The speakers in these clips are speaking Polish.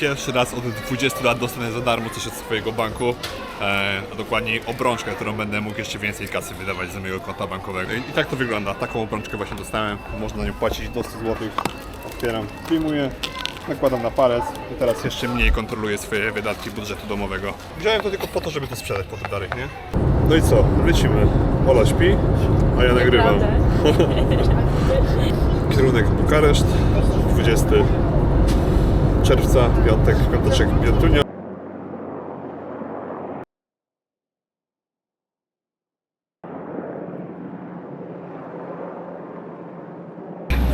pierwszy raz od 20 lat dostanę za darmo coś od swojego banku, e, a dokładniej obrączkę, którą będę mógł jeszcze więcej kasy wydawać z mojego konta bankowego. I, I tak to wygląda. Taką obrączkę właśnie dostałem. Można na nią płacić do 100 zł. Otwieram, przyjmuję, nakładam na palec i teraz jeszcze mniej kontroluję swoje wydatki budżetu domowego. Wziąłem to tylko po to, żeby to sprzedać potem dalej, nie? No i co? Lecimy. Ola śpi, a ja nagrywam. Kierunek Bukareszt, 20 czerwca, piątek, piąteczek, piątunia.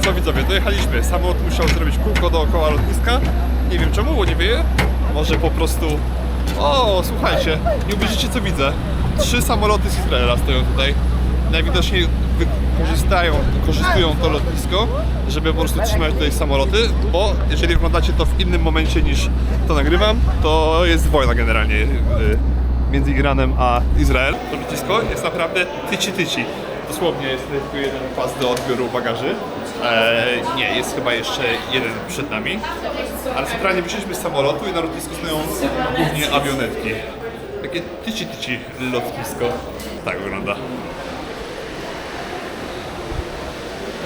Co widzowie, dojechaliśmy. Samolot musiał zrobić kółko dookoła lotniska. Nie wiem czemu, bo nie wieje. Może po prostu... O, słuchajcie, nie uwierzycie co widzę. Trzy samoloty z Izraela stoją tutaj. Najwidoczniej wykorzystają, korzystują to lotnisko, żeby po prostu trzymać tutaj samoloty, bo jeżeli oglądacie to w innym momencie niż to nagrywam, to jest wojna generalnie y, między Iranem a Izrael. To lotnisko jest naprawdę tyci-tyci. Dosłownie jest tylko jeden pas do odbioru bagaży. Eee, nie, jest chyba jeszcze jeden przed nami. Ale centralnie wyszliśmy z samolotu i na lotnisku stoją głównie awionetki. Takie tyci-tyci lotnisko. Tak wygląda.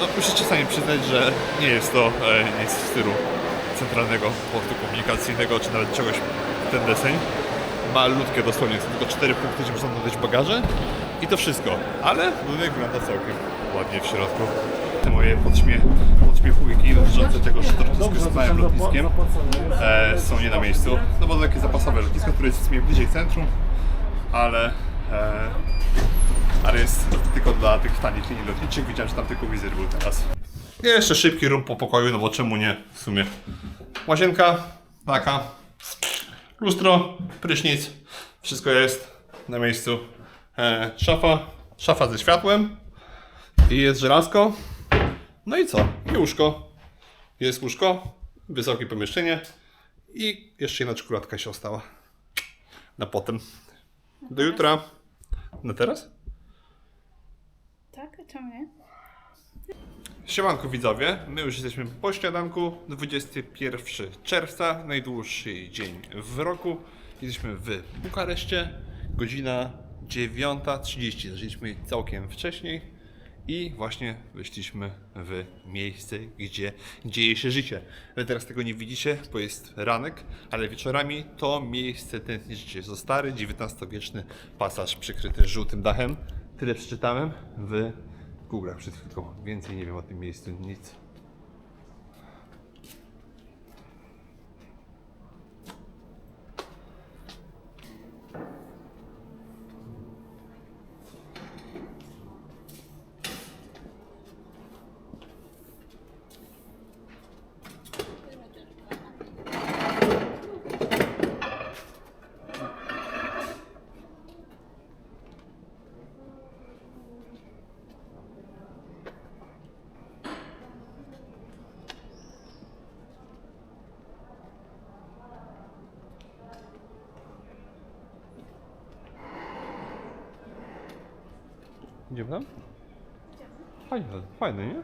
No musicie sami przyznać, że nie jest to e, nic w stylu centralnego portu komunikacyjnego, czy nawet czegoś ten deseń. Malutkie dosłownie, są tylko cztery punkty, gdzie można dodać bagaże i to wszystko. Ale budynek wygląda całkiem ładnie w środku. Te moje podśmie, podśmiechujki dotyczące tego, że jest małym lotniskiem e, są nie na miejscu. No bo to takie zapasowe lotnisko, które jest w sumie bliżej centrum, ale e, ale jest tylko dla tych tanich linii lotniczych. Widziałem, że tam tylko wizyt był teraz. Jeszcze szybki rum po pokoju, no bo czemu nie w sumie. Łazienka, taka, lustro, prysznic, wszystko jest na miejscu. E, szafa, szafa ze światłem i jest żelazko. No i co? I łóżko. Jest łóżko, wysokie pomieszczenie i jeszcze jedna czekoladka się ostała. Na potem. Do jutra. Na teraz? Tak? Czemu nie? Siemanko widzowie, my już jesteśmy po śniadanku, 21 czerwca, najdłuższy dzień w roku. Jesteśmy w Bukareszcie, godzina 9.30, zaczęliśmy całkiem wcześniej i właśnie wyszliśmy w miejsce, gdzie dzieje się życie. Wy teraz tego nie widzicie, bo jest ranek, ale wieczorami to miejsce tętni życie. Jest to stary, XIX-wieczny pasaż przykryty żółtym dachem. Tyle przeczytałem w Google przed chwilką. Więcej nie wiem o tym miejscu, nic. Idziemy tam? Fajne, fajne, nie?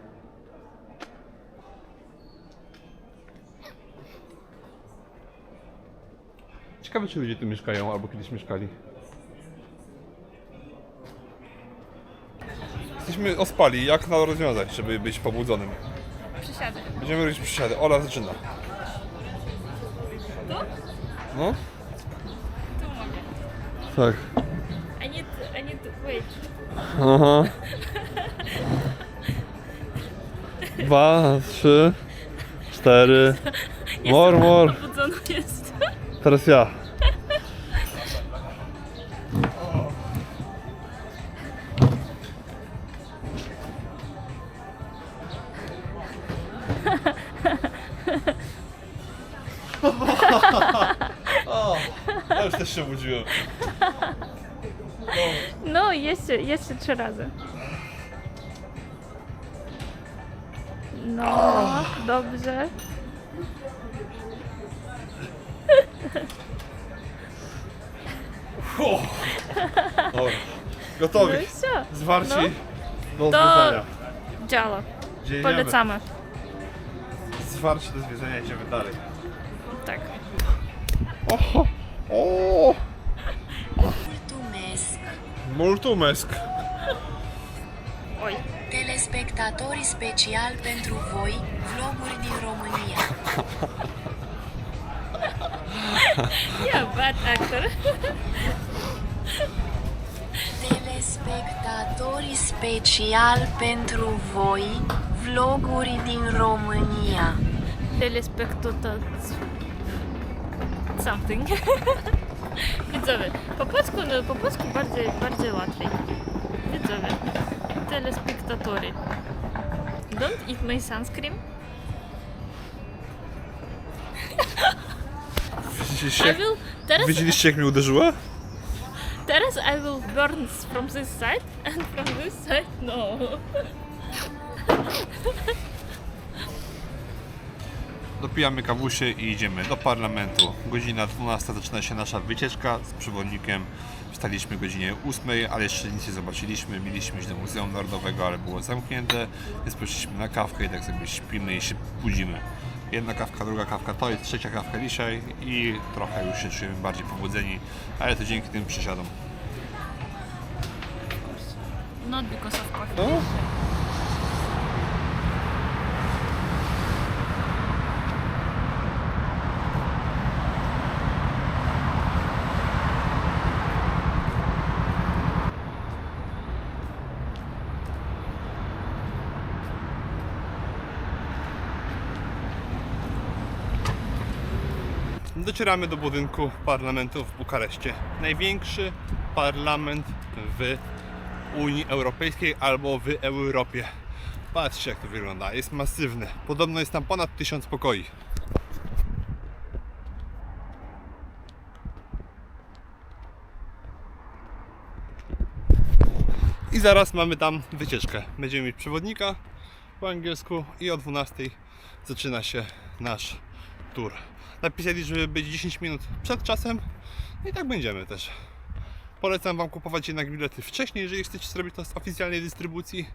Ciekawe, czy ludzie tu mieszkają albo kiedyś mieszkali. Jesteśmy ospali. Jak to rozwiązać, żeby być pobudzonym? Przysiady. Będziemy robić przysiady. Ola zaczyna. Tu? No? Tu mogę. Tak. I need, I need to wait. Aha. Dwa, trzy, cztery. Mor, mor. Jest. Teraz ja. jeszcze trzy razy. No, dobrze. Gotowi. No, no. do odwiedzenia. Działa. Gdzie? Polecamy. Zwarci do zwiedzenia idziemy dalej. Tak. Oho. O! Mulțumesc! Mulțumesc! Oj. Telespectatori special pentru voi, vloguri din România. Yeah, bad actor. Telespectatori special pentru voi, vloguri din România. Telespectatați. Something. Widzowie, po polsku, no, po polsku bardziej, bardziej łatwiej. Widzowie, telespektatory. Don't eat my sunscreen. Widzieliście, I will, teraz, widzieliście jak mnie uderzyła? teraz I will burn from this side and from this side no. Dopijamy kawusie i idziemy do parlamentu. Godzina 12 zaczyna się nasza wycieczka z przewodnikiem. Wstaliśmy o godzinie 8, ale jeszcze nic nie zobaczyliśmy. Mieliśmy iść do Muzeum Narodowego, ale było zamknięte, więc poszliśmy na kawkę i tak sobie śpimy i się budzimy. Jedna kawka, druga kawka, to jest trzecia kawka dzisiaj i trochę już się czujemy bardziej pobudzeni, ale to dzięki tym przesiadom. Not because of coffee. No. Docieramy do budynku parlamentu w Bukareszcie. Największy parlament w Unii Europejskiej albo w Europie. Patrzcie jak to wygląda, jest masywny. Podobno jest tam ponad tysiąc pokoi. I zaraz mamy tam wycieczkę. Będziemy mieć przewodnika po angielsku i o 12 zaczyna się nasz tour. Napisali, żeby być 10 minut przed czasem i tak będziemy też. Polecam Wam kupować jednak bilety wcześniej, jeżeli chcecie zrobić to z oficjalnej dystrybucji,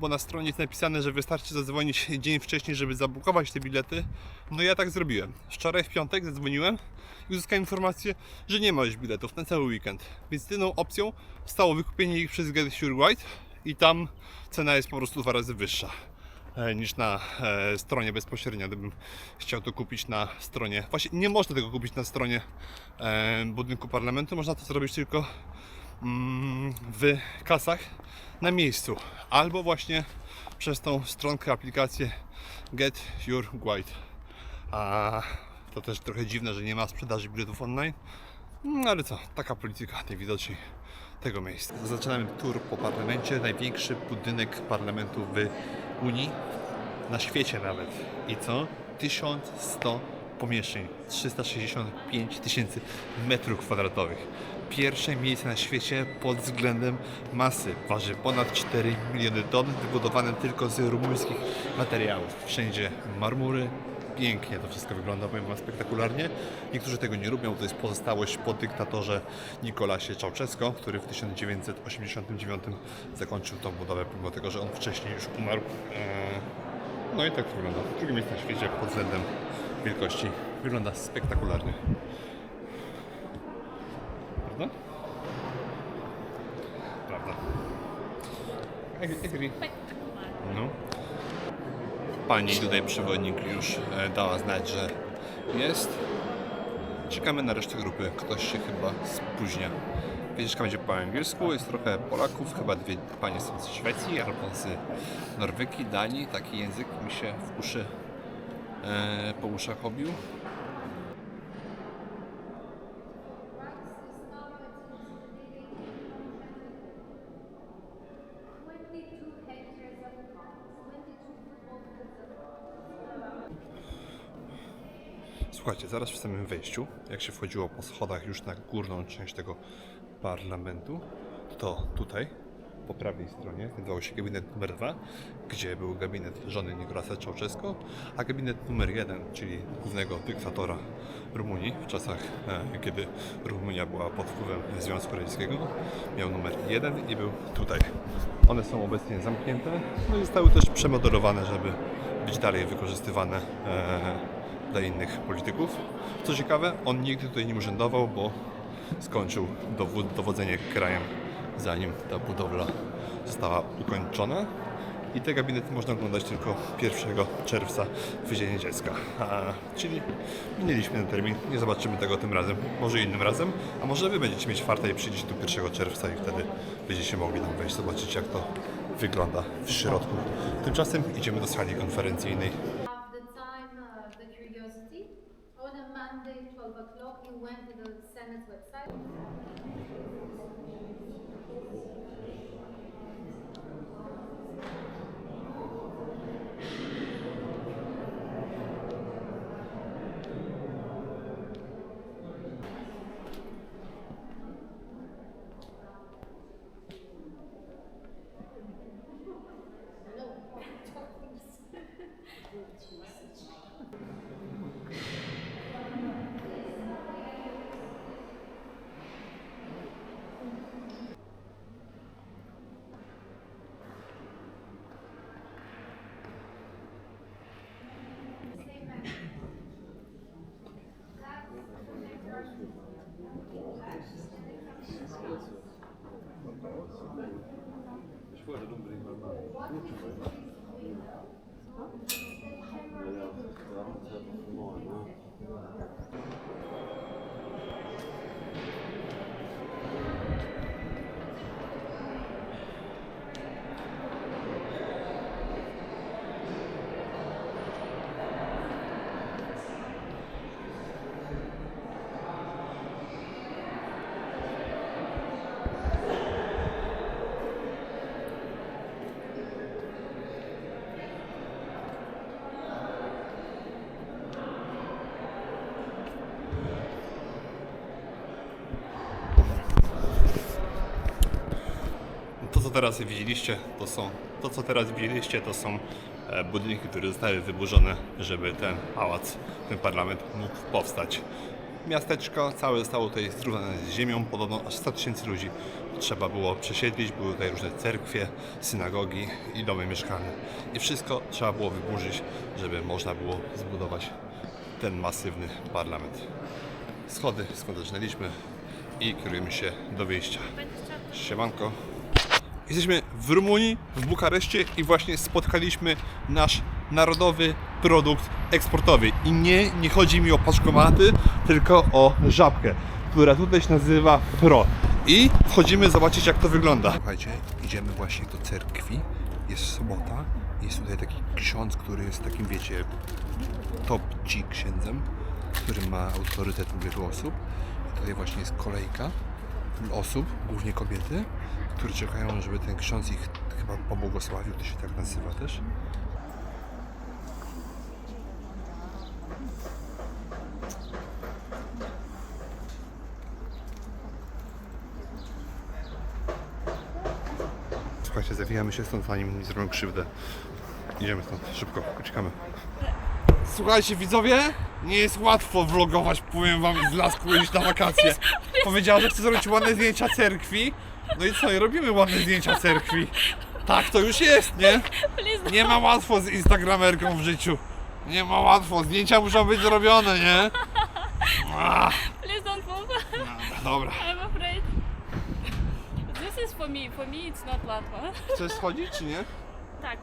bo na stronie jest napisane, że wystarczy zadzwonić dzień wcześniej, żeby zabukować te bilety. No ja tak zrobiłem. Wczoraj w piątek zadzwoniłem i uzyskałem informację, że nie ma już biletów na cały weekend. Więc jedyną opcją stało wykupienie ich przez Get Sure White i tam cena jest po prostu dwa razy wyższa niż na e, stronie bezpośrednio. Gdybym chciał to kupić na stronie. Właśnie nie można tego kupić na stronie e, budynku parlamentu. Można to zrobić tylko mm, w kasach na miejscu. Albo właśnie przez tą stronkę, aplikację Get Your White. A to też trochę dziwne, że nie ma sprzedaży biletów online. No ale co, taka polityka najwidoczniej tego miejsca. Zaczynamy tour po parlamencie. Największy budynek parlamentu w Unii, na świecie nawet. I co? 1100 pomieszczeń, 365 tysięcy metrów kwadratowych. Pierwsze miejsce na świecie pod względem masy. Waży ponad 4 miliony ton, wybudowane tylko z rumuńskich materiałów. Wszędzie marmury, pięknie to wszystko wygląda, powiem Wam spektakularnie. Niektórzy tego nie lubią, to jest pozostałość po dyktatorze Nikolasie Czałczesco, który w 1989 zakończył tą budowę, pomimo tego, że on wcześniej już umarł. Eee, No i tak to wygląda. Drugie miejsce na świecie pod względem wielkości. Wygląda spektakularnie. Prawda? Prawda. Agree. No. Pani tutaj przewodnik już e, dała znać, że jest. Czekamy na resztę grupy. Ktoś się chyba spóźnia. Wycieczka będzie po angielsku, jest trochę Polaków, chyba dwie panie są z Szwecji albo z Norwegii, Danii. Taki język mi się w uszy, e, po uszach obił. Słuchajcie, zaraz w samym wejściu, jak się wchodziło po schodach już na górną część tego parlamentu, to tutaj, po prawej stronie, znajdował się gabinet numer 2, gdzie był gabinet żony Nicolasa Ceausescu, a gabinet numer 1, czyli głównego dyktatora Rumunii w czasach, e, kiedy Rumunia była pod wpływem Związku Radzieckiego, miał numer 1 i był tutaj. One są obecnie zamknięte, no i zostały też przemodelowane, żeby być dalej wykorzystywane e, dla innych polityków. Co ciekawe, on nigdy tutaj nie urzędował, bo skończył dowód, dowodzenie krajem, zanim ta budowla została ukończona. I te gabinety można oglądać tylko 1 czerwca w Dzień Dziecka. A, czyli minęliśmy ten termin, nie zobaczymy tego tym razem, może innym razem, a może Wy będziecie mieć farta i przyjdziecie tu 1 czerwca i wtedy będziecie mogli tam wejść, zobaczyć jak to wygląda w środku. Tymczasem idziemy do sali konferencyjnej. To, co teraz widzieliście, to są, to, co teraz widzieliście, to są e, budynki, które zostały wyburzone, żeby ten pałac, ten parlament mógł powstać. Miasteczko całe zostało tutaj zrównane z ziemią, podobno aż 100 tysięcy ludzi trzeba było przesiedlić, były tutaj różne cerkwie, synagogi i domy mieszkalne. I wszystko trzeba było wyburzyć, żeby można było zbudować ten masywny parlament. Schody, skąd zaczynaliśmy i kierujemy się do wyjścia. Siemanko. Jesteśmy w Rumunii, w Bukareszcie i właśnie spotkaliśmy nasz narodowy produkt eksportowy. I nie, nie chodzi mi o paczkomaty, tylko o żabkę, która tutaj się nazywa Pro. I wchodzimy zobaczyć jak to wygląda. Słuchajcie, idziemy właśnie do cerkwi. Jest sobota. Jest tutaj taki ksiądz, który jest takim, wiecie, top G księdzem, który ma autorytet u wielu osób. I tutaj właśnie jest kolejka osób, głównie kobiety, które czekają, żeby ten ksiądz ich chyba pobłogosławił, to się tak nazywa też. Słuchajcie, zawijamy się stąd, zanim mi zrobią krzywdę. Idziemy stąd, szybko, uciekamy. Słuchajcie widzowie, nie jest łatwo vlogować, powiem wam z lasku iść na wakacje. Powiedziała, że chce zrobić ładne zdjęcia cerkwi. No i co, i robimy ładne zdjęcia cerkwi. Tak to już jest, nie? Nie ma łatwo z instagramerką w życiu. Nie ma łatwo, zdjęcia muszą być zrobione, nie? Ach, Please don't move. dobra. I'm afraid. This is for me. For me it's not Latva. Chcesz schodzić, czy nie? Tak.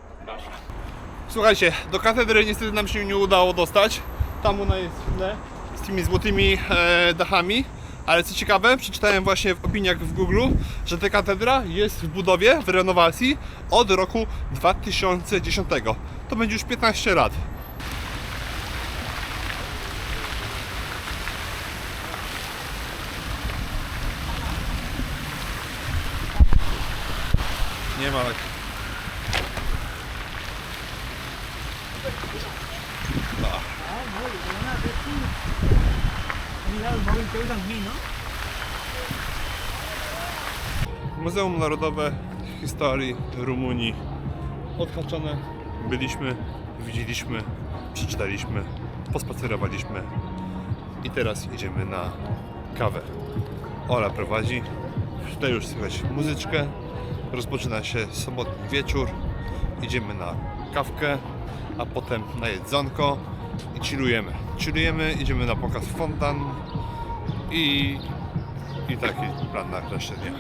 Słuchajcie, do katedry niestety nam się nie udało dostać. Tam ona jest tle z tymi złotymi e, dachami. Ale co ciekawe, przeczytałem właśnie w opiniach w Google, że ta katedra jest w budowie, w renowacji od roku 2010. To będzie już 15 lat. Nie ma tak. Muzeum Narodowe Historii Rumunii odhaczone. Byliśmy, widzieliśmy, przeczytaliśmy, pospacerowaliśmy i teraz idziemy na kawę. Ola prowadzi, tutaj już słychać muzyczkę, rozpoczyna się sobotni wieczór, idziemy na kawkę, a potem na jedzonko i chillujemy. chillujemy, idziemy na pokaz fontan i, i taki plan na resztę dnia.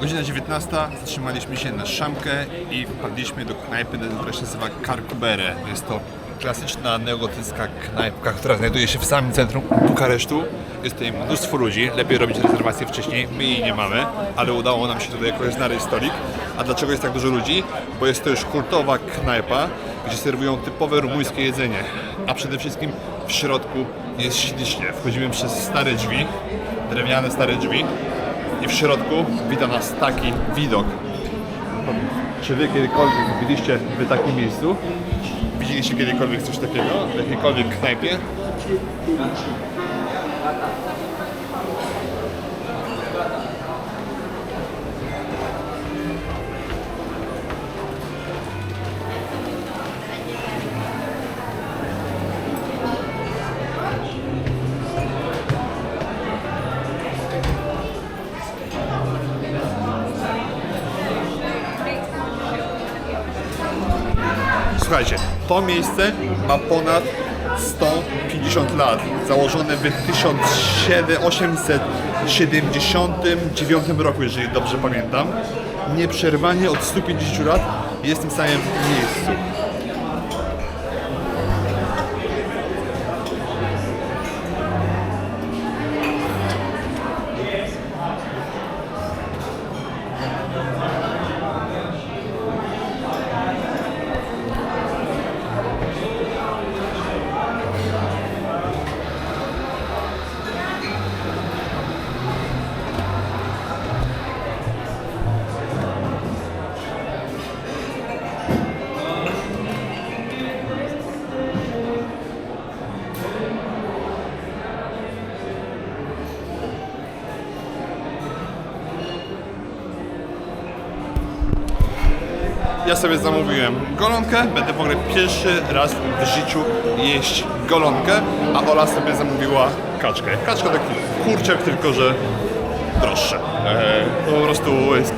Godzina 19, zatrzymaliśmy się na szamkę i wpadliśmy do knajpy, która się nazywa Karkubere. Jest to klasyczna neogotycka knajpka, która znajduje się w samym centrum Bukaresztu. Jest tutaj mnóstwo ludzi, lepiej robić rezerwację wcześniej, my jej nie mamy, ale udało nam się tutaj jakoś znaleźć stolik. A dlaczego jest tak dużo ludzi? Bo jest to już kultowa knajpa, gdzie serwują typowe rumuńskie jedzenie, a przede wszystkim w środku jest ślicznie. Wchodzimy przez stare drzwi, drewniane stare drzwi i w środku wita nas taki widok. Czy wy kiedykolwiek byliście w takim miejscu? Widzieliście kiedykolwiek coś takiego? W jakiejkolwiek knajpie? Słuchajcie, to miejsce ma ponad 150 lat. Założone w 1879 roku, jeżeli dobrze pamiętam. Nieprzerwanie od 150 lat jest w tym samym miejscu. Ja sobie zamówiłem golonkę, będę w ogóle pierwszy raz w życiu jeść golonkę, a Ola sobie zamówiła kaczkę. Kaczka taki kurczak, tylko że droższe. Eee, po prostu jest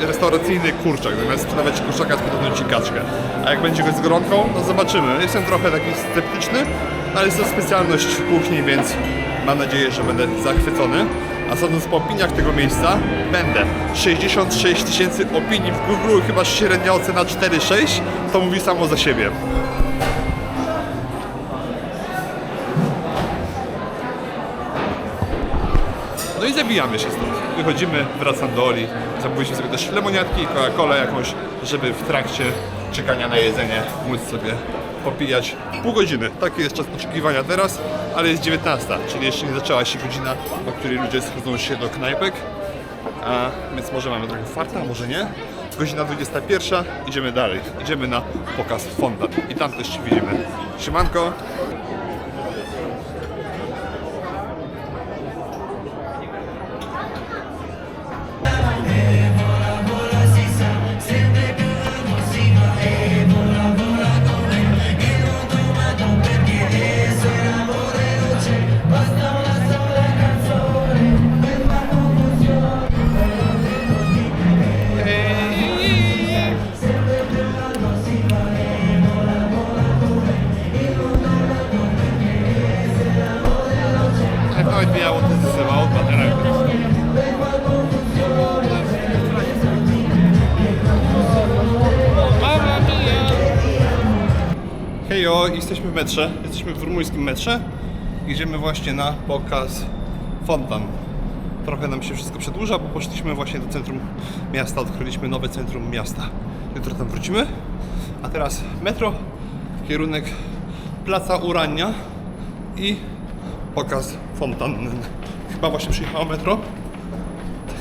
restauracyjny kurczak, zamiast sprzedawać kurczaka, sprzedadzą ci kaczkę. A jak będzie go z golonką, no zobaczymy. Jestem trochę taki sceptyczny, ale jest to specjalność kuchni, więc mam nadzieję, że będę zachwycony. A sądząc po opiniach tego miejsca, będę. 66 tysięcy opinii w Google, chyba średnia ocena 4,6, to mówi samo za siebie. No i zabijamy się stąd. Wychodzimy, wracam do Oli. Zamówiliśmy sobie też lemoniatki i Coca-Colę jakąś, żeby w trakcie czekania na jedzenie móc sobie popijać pół godziny. Taki jest czas oczekiwania teraz, ale jest 19, czyli jeszcze nie zaczęła się godzina, o której ludzie schodzą się do knajpek. A, więc może mamy trochę farta, może nie. Godzina 21, idziemy dalej. Idziemy na pokaz fontan i tam też się widzimy. Siemanko! Is about, but I like this. Mamma mia! Hejo, jesteśmy w metrze, jesteśmy w rumuńskim metrze. Idziemy właśnie na pokaz fontan. Trochę nam się wszystko przedłuża, bo poszliśmy właśnie do centrum miasta, odkryliśmy nowe centrum miasta. Jutro tam wrócimy, a teraz metro, kierunek Placa Urania i pokaz Chyba właśnie przyjechało metro.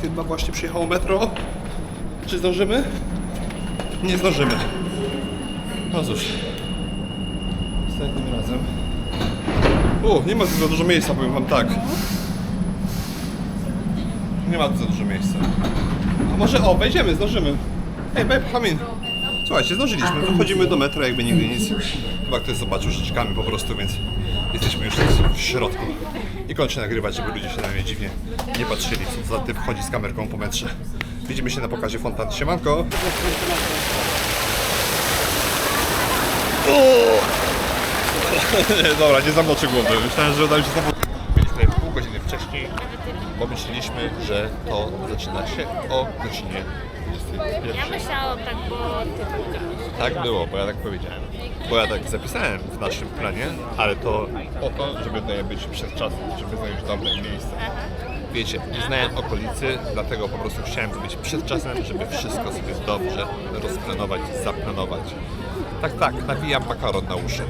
Chyba właśnie przyjechało metro. Czy zdążymy? Nie zdążymy. No cóż. Następnym razem. O, nie ma tu za dużo miejsca, powiem wam tak. Nie ma tu za dużo miejsca. A może o, wejdziemy, zdążymy. Ej, babe, come in. Słuchajcie, zdążyliśmy, wychodzimy do metra, jakby nigdy nic. Chyba ktoś zobaczył, że po prostu, więc jesteśmy już w środku. I kończę nagrywać, żeby ludzie się na mnie dziwnie nie patrzyli, co za typ chodzi z kamerką po metrze. Widzimy się na pokazie fontan. Siemanko! O! Dobra, nie zamnoczę głowy. Myślałem, że uda się zamnoczyć. Wcześniej, bo myśleliśmy, że to zaczyna się o godzinie Ja 21. myślałam tak, bo ty tak Tak było, bo ja tak powiedziałem. Bo ja tak zapisałem w naszym planie, ale to po to, żeby tutaj być przed czasem, żeby znaleźć dobre miejsce. Wiecie, nie znałem okolicy, dlatego po prostu chciałem być przed czasem, żeby wszystko sobie dobrze rozplanować, zaplanować. Tak, tak, nawijam makaron na uszy.